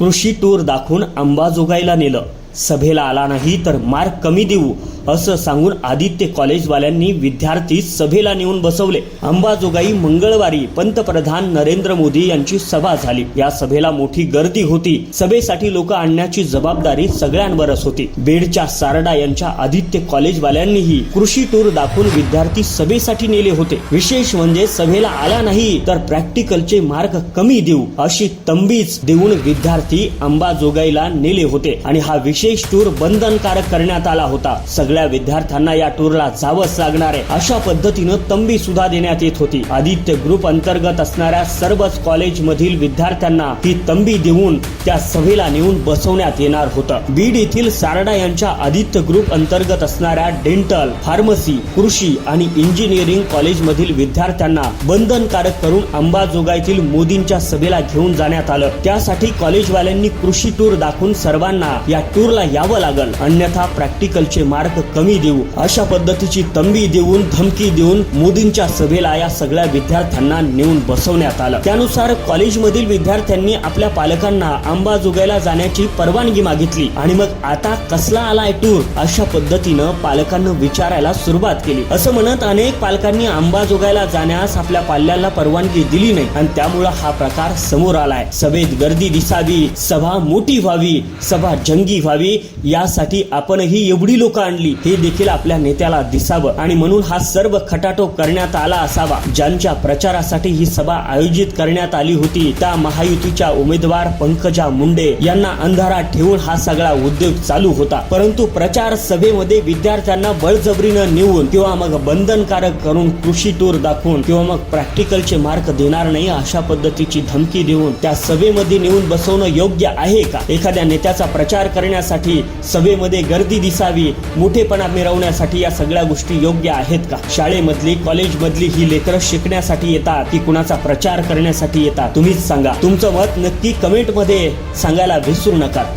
कृषी टूर दाखवून अंबाजोगाईला नेलं. सभेला आला नाही तर मार्क कमी देऊ असं सांगून आदित्य कॉलेजवाल्यांनी विद्यार्थी सभेला नेऊन बसवले. अंबाजोगाई मंगळवारी पंतप्रधान नरेंद्र मोदी यांची सभा झाली. या सभेला मोठी गर्दी होती. सभेसाठी लोक आणण्याची जबाबदारी सगळ्यांवरच होती. बेडच्या सारडा यांच्या आदित्य कॉलेजवाल्यांनीही कृषी टूर दाखवून विद्यार्थी सभेसाठी नेले होते. विशेष म्हणजे सभेला आला नाही तर प्रॅक्टिकलचे मार्क कमी देऊ अशी तंबीच देऊन विद्यार्थी अंबाजोगाईला नेले होते. आणि हा विशेष टूर बंधनकारक करण्यात आला होता. सगळ्या विद्यार्थ्यांना या टूरला जावंच लागणार आहे. अशा पद्धतीनं तंबी सुद्धा देण्यात येत होती. आदित्य ग्रुप अंतर्गत असणाऱ्या सर्वच कॉलेज मधील विद्यार्थ्यांना ही तंबी देऊन त्या सभेला नेऊन बसवण्यात येणार होतं. बीड येथील सारडा यांच्या आदित्य ग्रुप अंतर्गत असणाऱ्या डेंटल फार्मसी कृषी आणि इंजिनिअरिंग कॉलेज मधील विद्यार्थ्यांना बंधनकारक करून अंबाजोगाईतील मोदींच्या सभेला घेऊन जाण्यात आलं. त्यासाठी कॉलेजवाल्यांनी कृषी टूर दाखवून सर्वांना या टूरला यावं लागल. अन्यथा प्रॅक्टिकलचे मार्क कमी देऊ. अशा पद्धतीची तंबी देऊन धमकी देऊन मोदींच्या सभेला या सगळ्या विद्यार्थ्यांना नेऊन बसवण्यात आलं. त्यानुसार कॉलेजमधील विद्यार्थ्यांनी आपल्या पालकांना अंबाजोगाईला जाण्याची परवानगी मागितली. आणि मग आता कसला आलाय टूर? अशा पद्धतीनं पालकांना विचारायला सुरुवात केली. असं म्हणत अनेक पालकांनी अंबाजोगाईला जाण्यास आपल्या पाल्याला परवानगी दिली नाही. आणि त्यामुळं हा प्रकार समोर आलाय. सभेत गर्दी दिसावी सभा मोठी व्हावी सभा जंगी व्हावी यासाठी आपणही एवढी लोक आणली. हे देखील आपल्या नेत्याला दिसावं आणि म्हणून हा सर्व खटाटोप करण्यात आला असावा. ज्यांच्या प्रचारासाठी ही सभा आयोजित करण्यात आली होती त्या महायुतीच्या उमेदवार पंकजा मुंडे यांना अंधारात ठेवून हा सगळा उद्योग चालू होता. परंतु प्रचार सभेमध्ये विद्यार्थ्यांना बळजबरीनं नेऊन किंवा मग बंधनकारक करून कृषी टूर दाखवून किंवा मग प्रॅक्टिकलचे मार्क देणार नाही अशा पद्धतीची धमकी देऊन त्या सभेमध्ये नेऊन बसवणं योग्य आहे का? एखाद्या नेत्याचा प्रचार करण्यासाठी सभेमध्ये गर्दी दिसावी एकटेपणा मिरवण्यासाठी या सगळ्या गोष्टी योग्य आहेत का? शाळेमधली कॉलेजमधली ही लेकरं शिकण्यासाठी येतात की कुणाचा प्रचार करण्यासाठी येतात? तुम्हीच सांगा. तुमचं मत नक्की कमेंटमध्ये सांगायला विसरू नका.